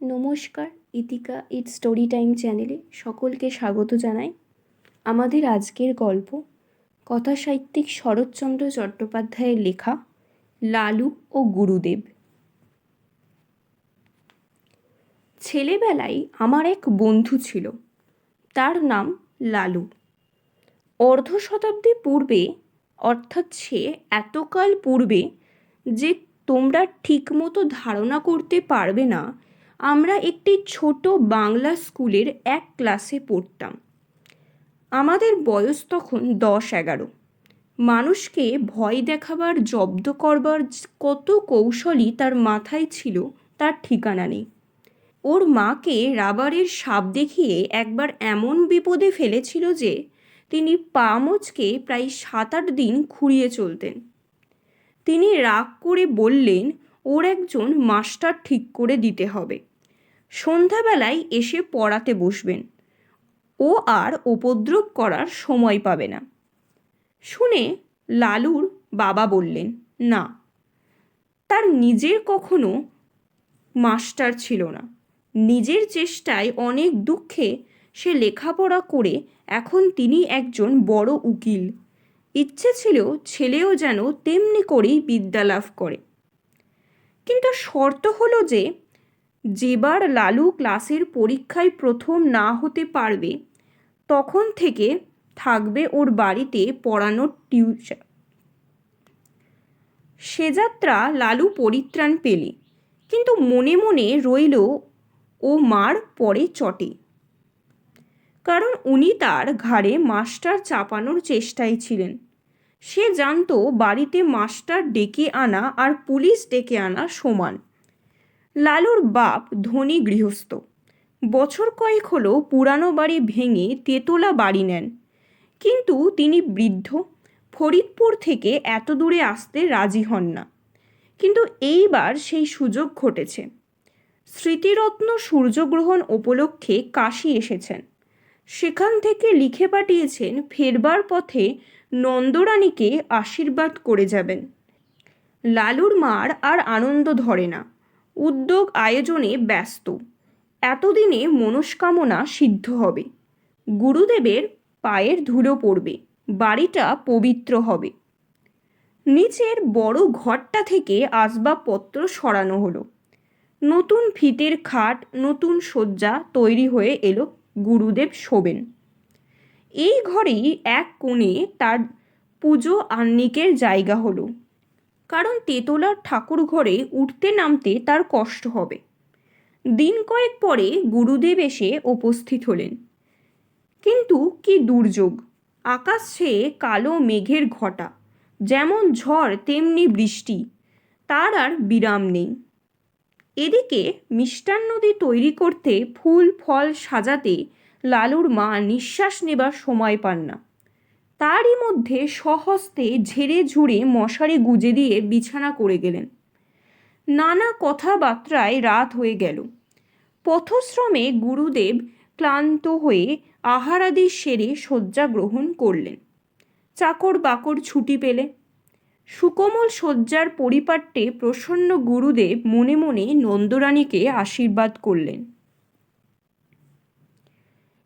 নমস্কার, ইতিকা ইট story time চ্যানেলে সকলকে স্বাগত জানাই। আমাদের আজকের গল্প কথাসাহিত্যিক শরৎচন্দ্র চট্টোপাধ্যায়ের লেখা লালু ও গুরুদেব। ছেলেবেলায় আমার এক বন্ধু ছিল, তার নাম লালু। অর্ধ শতাব্দী পূর্বে, অর্থাৎ সে এতকাল পূর্বে, যে তোমরা ঠিকমতো ধারণা করতে পারবে না আমরা একটি ছোট বাংলা স্কুলের এক ক্লাসে পড়তাম। আমাদের বয়স তখন দশ এগারো। মানুষকে ভয় দেখাবার, জব্দ করবার কত কৌশলই তার মাথায় ছিল, তার ঠিকানা নেই। ওর মাকে রাবারের সাপ দেখিয়ে একবার এমন বিপদে ফেলেছিল যে, তিনি পা মোচকে প্রায় সাত আট দিন খুঁড়িয়ে চলতেন। তিনি রাগ করে বললেন ওর একজন মাস্টার ঠিক করে দিতে হবে। সন্ধ্যাবেলায় এসে পড়াতে বসবেন। ও আর উপদ্রব করার সময় পাবে না। শুনে লালুর বাবা বললেন, না, তার নিজের কখনো মাস্টার ছিল না। নিজের চেষ্টায় অনেক দুঃখে সে লেখাপড়া করে এখন তিনি একজন বড় উকিল। ইচ্ছে ছিল ছেলেও যেন তেমনি করেই বিদ্যা লাভ করে। কিন্তু শর্ত হলো যে, যেবার লালু ক্লাসের পরীক্ষায় প্রথম না হতে পারবে, তখন থেকে থাকবে ওর বাড়িতে পড়ানোর টিউশন। সে যাত্রা লালু পরিত্রাণ পেলে, কিন্তু মনে মনে রইল ও মার পরে চটে। কারণ উনি তার ঘাড়ে মাস্টার চাপানোর চেষ্টায় ছিলেন। সে জানতো বাড়িতে মাস্টার ডেকে আনা আর পুলিশ ডেকে আনা সমান। লালুর বাপ ধনী গৃহস্থ। বছর কয়েক হলো পুরানো বাড়ি ভেঙে তেতলা বাড়ি নেন। কিন্তু তিনি বৃদ্ধ, ফরিদপুর থেকে এত দূরে আসতে রাজি হন না। কিন্তু এইবার সেই সুযোগ ঘটেছে। স্মৃতিরত্ন সূর্যগ্রহণ উপলক্ষে কাশি এসেছেন। সেখান থেকে লিখে পাঠিয়েছেন, ফেরবার পথে নন্দরানীকে আশীর্বাদ করে যাবেন। লালুর মার আর আনন্দ ধরে না। উদ্যোগ আয়োজনে ব্যস্ত। এতদিনে মনস্কামনা সিদ্ধ হবে। গুরুদেবের পায়ের ধুলো পড়বে। বাড়িটা পবিত্র হবে। নিচের বড় ঘরটা থেকে আসবাবপত্র সরানো হলো। নতুন ফিতের খাট, নতুন শয্যা তৈরি হয়ে এলো গুরুদেব শোবেন। এই ঘরেই এক কোণে তার পুজো আহ্নিকের জায়গা হলো। কারণ তেতলার ঠাকুর ঘরে উঠতে নামতে তার কষ্ট হবে। দিন কয়েক পরে গুরুদেব এসে উপস্থিত হলেন। কিন্তু কি দুর্যোগ! আকাশ ছেয়ে কালো মেঘের ঘটা, যেমন ঝড় তেমনি বৃষ্টি, তার আর বিরাম নেই। এদিকে মিষ্টান্নদি তৈরি করতে ফুল ফল সাজাতে লালুর মা নিঃশ্বাস নেবার সময় পান না। তারই মধ্যে স্বহস্তে ঝেড়ে ঝুড়ে মশারি গুজে দিয়ে বিছানা করে গেলেন। নানা কথাবার্তায় রাত হয়ে গেল। পথশ্রমে গুরুদেব ক্লান্ত হয়ে আহারাদি সেরে শয্যা গ্রহণ করলেন। চাকর বাকর ছুটি পেলে সুকোমল শয্যার পরিপাট্যে প্রসন্ন গুরুদেব মনে মনে নন্দরানীকে আশীর্বাদ করলেন।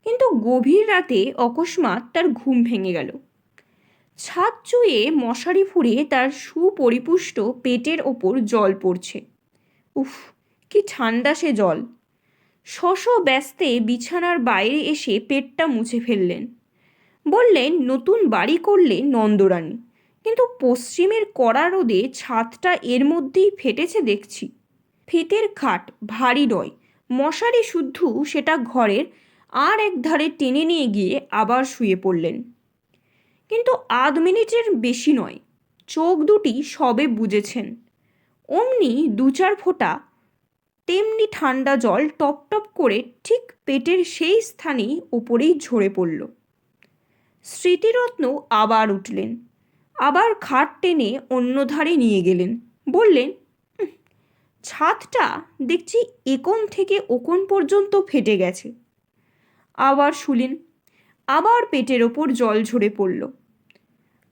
কিন্তু গভীর রাতে অকস্মাৎ তার ঘুম ভেঙে গেল। ছাদ চুয়ে মশারি ফুঁড়ে তার সুপরিপুষ্ট পেটের ওপর জল পড়ছে। উফ, কি ঠান্ডা সে জল। শশ ব্যস্তে বিছানার বাইরে এসে পেটটা মুছে ফেললেন। বললেন, নতুন বাড়ি করলে নন্দরানী, কিন্তু পশ্চিমের কড়া রোদে ছাদটা এর মধ্যেই ফেটেছে দেখছি। ফিতের খাট ভারী নয়, মশারি শুদ্ধ সেটা ঘরের আর এক ধারে টেনে নিয়ে গিয়ে আবার শুয়ে পড়লেন। কিন্তু আধ মিনিটের বেশি নয়, চোখ দুটি সবে বুঝেছেন অমনি দু চার ফোঁটা তেমনি ঠান্ডা জল টপ টপ করে ঠিক পেটের সেই স্থানেই ওপরেই ঝরে পড়ল। স্মৃতিরত্ন আবার উঠলেন, আবার খাট টেনে অন্য ধারে নিয়ে গেলেন। বললেন ছাদটা দেখছি একন থেকে ওকন পর্যন্ত ফেটে গেছে। আবার শুলেন। আবার পেটের ওপর জল ঝরে পড়ল।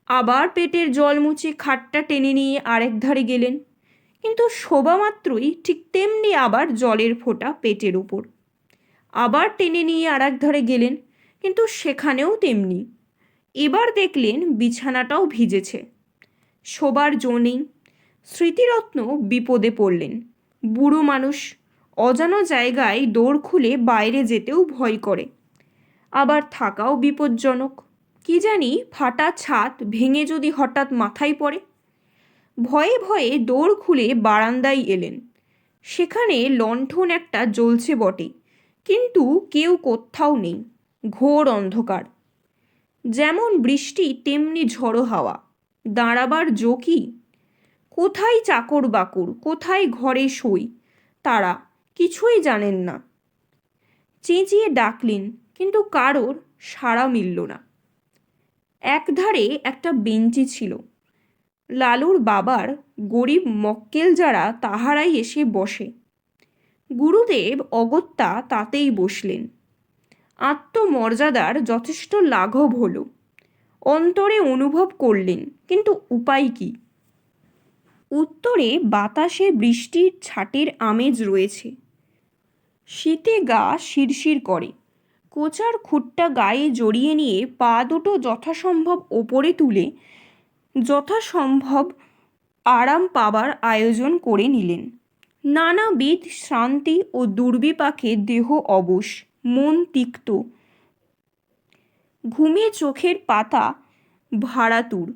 আবার পেটের জল মুছে খাটটা টেনে নিয়ে আরেক ধারে গেলেন। কিন্তু শোভা মাত্রই ঠিক তেমনি আবার জলের ফোঁটা পেটের উপর আবার টেনে নিয়ে আর এক ধারে গেলেন, কিন্তু সেখানেও তেমনি। এবার দেখলেন বিছানাটাও ভিজেছে। শোবার জো নেই। স্মৃতিরত্ন বিপদে পড়লেন। বুড়ো মানুষ অজানা জায়গায় দৌড় খুলে বাইরে যেতেও ভয় করে। আবার থাকাও বিপজ্জনক। কি জানি ফাটা ছাদ ভেঙে যদি হঠাৎ মাথায় পড়ে। ভয়ে ভয়ে দৌড় খুলে বারান্দায় এলেন। সেখানে লণ্ঠন একটা জ্বলছে বটে, কিন্তু কেউ কোথাও নেই, ঘোর অন্ধকার। যেমন বৃষ্টি, তেমনি ঝড়ো হাওয়া। দাঁড়াবার জোকি কোথায় চাকর বাকর কোথায় ঘরে সই? তারা কিছুই জানেন না। চেঁচিয়ে ডাকলেন, কিন্তু কারোর সাড়া মিলল না। একধারে একটা বেঞ্চি ছিল। লালুর বাবার গরিব মক্কেল যারা তাহারাই এসে বসে। গুরুদেব অগত্যা তাতেই বসলেন। আত্মমর্যাদার যথেষ্ট লাঘব হলো। অন্তরে অনুভব করলেন, কিন্তু উপায় কি? উত্তরে বাতাসে বৃষ্টির ছাটের আমেজ রয়েছে। শীতে গা শিরশির করে। কোচার খুঁটটা গায়ে জড়িয়ে নিয়ে পা দুটো যথাসম্ভব ওপরে তুলে যথাসম্ভব আরাম পাবার আয়োজন করে নিলেন। নানাবিধ শ্রান্তি ও দুর্বিপাকে দেহ অবশ, মন তিক্ত। ঘুমে চোখের পাতা ভাড়াতুর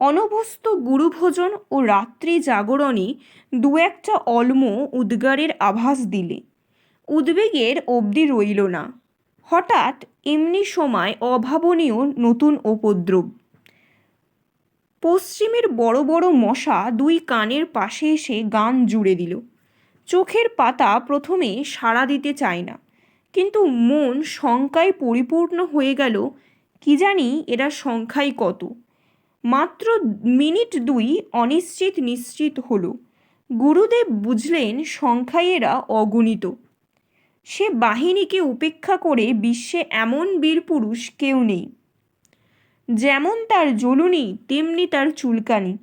অনভ্যস্ত গুরুভোজন ও রাত্রি জাগরণে দু একটা অলম উদ্গারের আভাস দিলে। উদ্বেগের অবধি রইল না। হঠাৎ এমনি সময় অভাবনীয় নতুন উপদ্রব। পশ্চিমের বড় বড় মশা দুই কানের পাশে এসে গান জুড়ে দিল। চোখের পাতা প্রথমে সাড়া দিতে চায় না, কিন্তু মন শঙ্কায় পরিপূর্ণ হয়ে গেল, কি জানি এরা সংখ্যায় কত। মাত্র মিনিট দুই অনিশ্চিত নিশ্চিত হলো। গুরুদেব বুঝলেন, সংখ্যায় এরা অগণিত। সে বাহিনীকে উপেক্ষা করে বিশ্বে এমন বীর পুরুষ কেউ নেই। যেমন তার জ্বলুনি, তেমনি তার চুলকানি।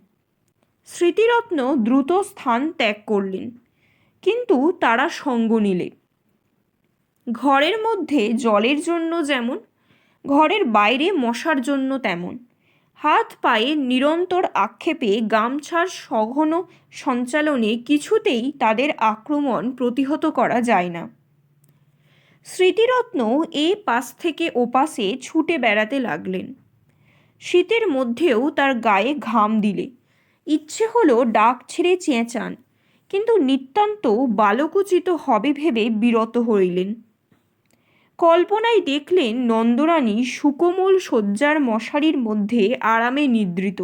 স্মৃতিরত্ন দ্রুত স্থান ত্যাগ করলেন, কিন্তু তারা সঙ্গ নিলে। ঘরের মধ্যে জলের জন্য যেমন, ঘরের বাইরে মশার জন্য তেমন। হাত পায়ে নিরন্তর আক্ষেপে গামছার সঘন সঞ্চালনে কিছুতেই তাদের আক্রমণ প্রতিহত করা যায় না। স্মৃতিরত্ন এ পাশ থেকে ওপাশে ছুটে বেড়াতে লাগলেন। শীতের মধ্যেও তার গায়ে ঘাম দিলে। ইচ্ছে হলো ডাক ছেড়ে চেঁচান কিন্তু নিতান্ত বালকোচিত হবে ভেবে বিরত হইলেন। কল্পনায় দেখলেন নন্দরানী সুকোমল শয্যার মশারির মধ্যে আরামে নিদ্রিত।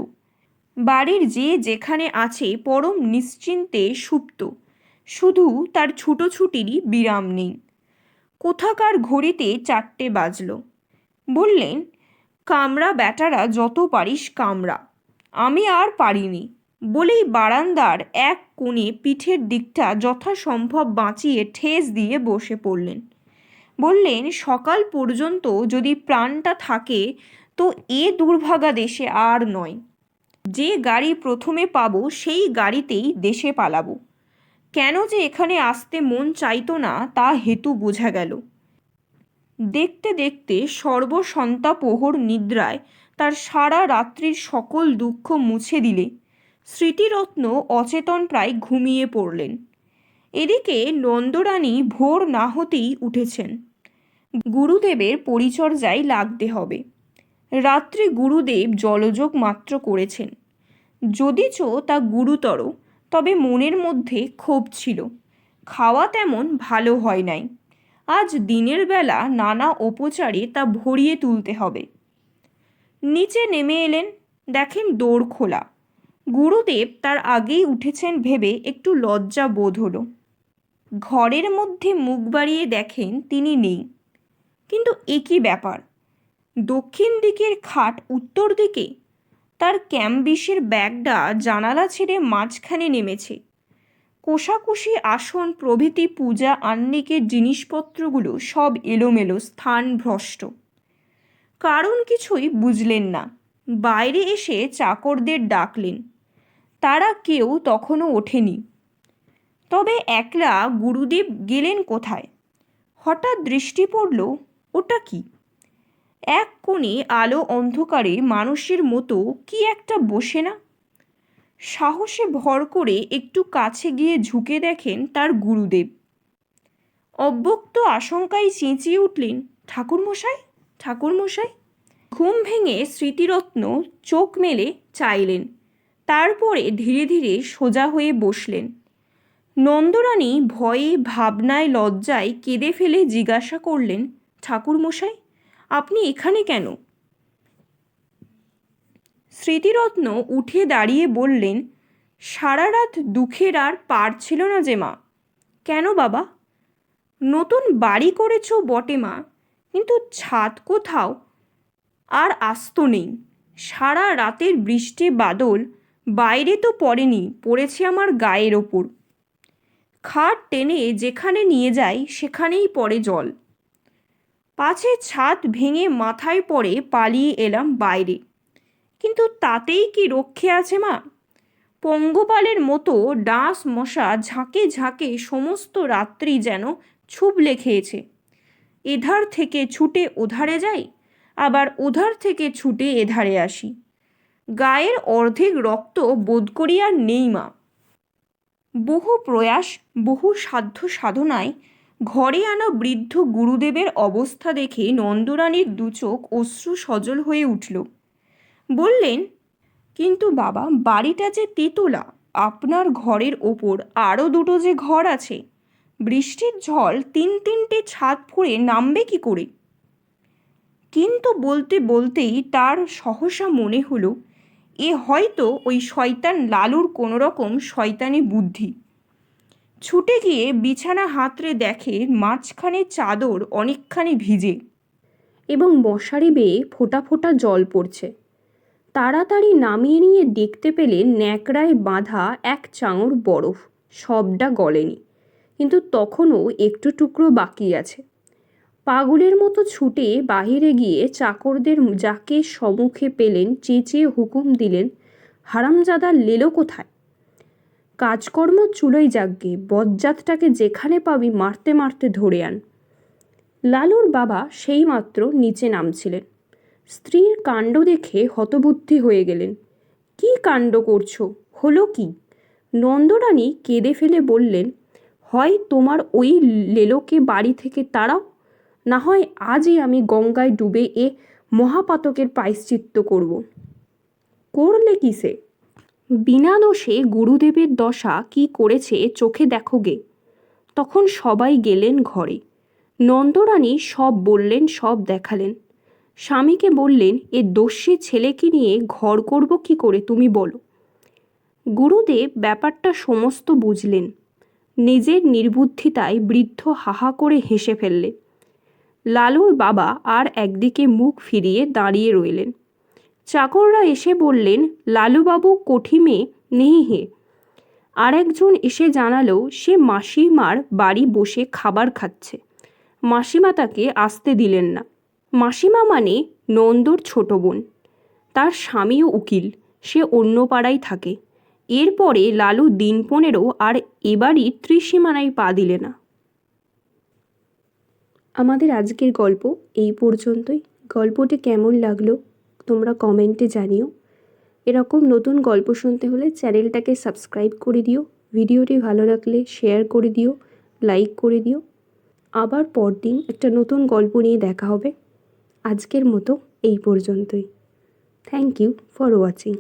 বাড়ির যে যেখানে আছে পরম নিশ্চিন্তে সুপ্ত। শুধু তার ছুটোছুটিরই বিরাম নেই। কোথাকার ঘড়িতে চারটে বাজল। বললেন, কামরা ব্যাটারা যত পারিস কামরা। আমি আর পারিনি। বলেই বারান্দার এক কোণে পিঠের দিকটা যথাসম্ভব বাঁচিয়ে ঠেস দিয়ে বসে পড়লেন। বললেন, সকাল পর্যন্ত যদি প্রাণটা থাকে, তো এ দুর্ভাগা দেশে আর নয়। যে গাড়ি প্রথমে পাবো, সেই গাড়িতেই দেশে পালাবো। কেন যে এখানে আসতে মন চাইতো না, তা হেতু বোঝা গেল। দেখতে দেখতে সর্বসন্তাপোহর নিদ্রায় তার সারা রাত্রির সকল দুঃখ মুছে দিলে। স্মৃতিরত্ন অচেতন প্রায় ঘুমিয়ে পড়লেন। এদিকে নন্দরানী ভোর না হতেই উঠেছেন। গুরুদেবের পরিচর্যায় লাগতে হবে। রাত্রে গুরুদেব জলযোগ মাত্র করেছেন। যদিচ তা গুরুতর তবে মনের মধ্যে ক্ষোভ ছিল। খাওয়া তেমন ভালো হয় নাই। আজ দিনের বেলা নানা উপচারে তা ভরিয়ে তুলতে হবে। নিচে নেমে এলেন, দেখেন দৌড় খোলা। গুরুদেব তার আগেই উঠেছেন ভেবে একটু লজ্জা বোধ হলো। ঘরের মধ্যে মুখ বাড়িয়ে দেখেন তিনি নেই। কিন্তু একই ব্যাপার? দক্ষিণ দিকের খাট উত্তর দিকে? তার ক্যাম্বিসের ব্যাগটা জানালা ছেড়ে মাঝখানে নেমেছে। কোষাকুষি আসন, প্রভৃতি পূজা, আহ্নিকের জিনিসপত্রগুলো সব এলোমেলো, স্থান ভ্রষ্ট। কারণ কিছুই বুঝলেন না। বাইরে এসে চাকরদের ডাকলেন। তারা কেউ তখনও ওঠেনি। তবে একলা গুরুদেব গেলেন কোথায়? হঠাৎ দৃষ্টি পড়ল, ওটা কি? এক কোণে আলো অন্ধকারে মানুষের মতো কি একটা বসে না? সাহসে ভর করে একটু কাছে গিয়ে ঝুঁকে দেখেন তার গুরুদেব। অব্যক্ত আশঙ্কায় চেঁচিয়ে উঠলেন, ঠাকুরমশাই ঠাকুরমশাই। ঘুম ভেঙে স্মৃতিরত্ন চোখ মেলে চাইলেন। তারপরে ধীরে ধীরে সোজা হয়ে বসলেন। নন্দরানী ভয়ে ভাবনায় লজ্জায় কেঁদে ফেলে জিজ্ঞাসা করলেন, ঠাকুরমশাই আপনি এখানে কেন? স্মৃতিরত্ন উঠে দাঁড়িয়ে বললেন, সারা রাত দুঃখের আর পার ছিল না যে মা। কেন বাবা? নতুন বাড়ি করেছ বটে মা, কিন্তু ছাদ কোথাও? আর আস্ত নেই। সারা রাতের বৃষ্টি, বাদল, বাইরে তো পড়েনি, পড়েছে আমার গায়ের ওপর। খাট টেনে যেখানে নিয়ে যাই, সেখানেই পড়ে জল। পাছে ছাদ ভেঙে মাথায় পড়ে পালিয়ে এলাম বাইরে। কিন্তু তাতেই কি রক্ষে আছে মা? পঙ্গপালের মতো ডাঁস মশা ঝাঁকে ঝাঁকে সমস্ত রাত্রি যেন ছুবলে খেয়েছে। এধার থেকে ছুটে ওধারে যাই, আবার ওধার থেকে ছুটে এধারে আসি। গায়ের অর্ধেক রক্ত বোধ করি আর নেই মা। বহু প্রয়াস, বহু সাধ্য সাধনায় ঘরে আনা বৃদ্ধ গুরুদেবের অবস্থা দেখে নন্দরানীর দুচোখ অশ্রু সজল হয়ে উঠল। বললেন, কিন্তু বাবা, বাড়িটা যে তেতলা, আপনার ঘরের ওপর আরও দুটো যে ঘর আছে, বৃষ্টির ঝড় তিন তিনটে ছাদ ফুঁড়ে নামবে কি করে? কিন্তু বলতে বলতেই তার সহসা মনে হলো, এ হয়তো ওই শয়তান লালুর কোনো রকম শয়তানি বুদ্ধি। ছুটে গিয়ে বিছানা হাতড়ে দেখে মাঝখানে চাদর অনেকখানি ভিজে এবং মশারি বেয়ে ফোটা ফোঁটা জল পড়ছে। তাড়াতাড়ি নামিয়ে নিয়ে দেখতে পেলে ন্যাকড়ায় বাঁধা এক চাঙড় বরফ, সবটা গলেনি। কিন্তু তখনও একটু টুকরো বাকি আছে। পাগলের মতো ছুটে বাহিরে গিয়ে চাকরদের যাকে সম্মুখে পেলেন, চেঁচিয়ে হুকুম দিলেন, হারামজাদা লেলো কোথায়? কাজকর্ম চুলোই যাকগে বজ্জাতটাকে যেখানে পাবি মারতে মারতে ধরে আন। লালুর বাবা সেইমাত্র নিচে নামছিলেন। স্ত্রীর কাণ্ড দেখে হতবুদ্ধি হয়ে গেলেন। কি কাণ্ড করছ? হলো কি? নন্দরানী কেঁদে ফেলে বললেন, হয় তোমার ওই লেলোকে বাড়ি থেকে তাড়াও, না হয় আজই আমি গঙ্গায় ডুবে এ মহাপাতকের পায়শ্চিত্ত করব। করলে কিসে বিনা দোষে গুরুদেবের দশা কি করেছে চোখে দেখো গে। তখন সবাই গেলেন ঘরে। নন্দরানী সব বললেন, সব দেখালেন। স্বামীকে বললেন, এ দস্যি ছেলেকে নিয়ে ঘর করব কি করে তুমি বলো। গুরুদেব ব্যাপারটা সমস্ত বুঝলেন। নিজের নির্বুদ্ধিতায় বৃদ্ধ হাহা করে হেসে ফেললেন। লালুর বাবা আর একদিকে মুখ ফিরিয়ে দাঁড়িয়ে রইলেন। চাকররা এসে বললেন, লালুবাবু কঠিমে নেই হে। আর একজন এসে জানালো, সে মাসিমার বাড়ি বসে খাবার খাচ্ছে। মাসিমা তাকে আসতে দিলেন না। মাসিমা মানে নন্দর ছোট বোন। তার স্বামীও উকিল, সে অন্য পাড়ায় থাকে। এরপরে লালু দিন পনেরো আর এবারই ত্রিসীমানায় পা দিলে না। আমাদের আজকের গল্প এই পর্যন্তই। গল্পটি কেমন লাগল তোমরা কমেন্টে জানিও। এরকম নতুন গল্প শুনতে হলে চ্যানেলটাকে সাবস্ক্রাইব করে দিও, ভিডিওটি ভালো লাগলে শেয়ার করে দিও, লাইক করে দিও। আবার পরদিন একটা নতুন গল্প নিয়ে দেখা হবে। আজকের মতো এই পর্যন্তই। Thank you for watching.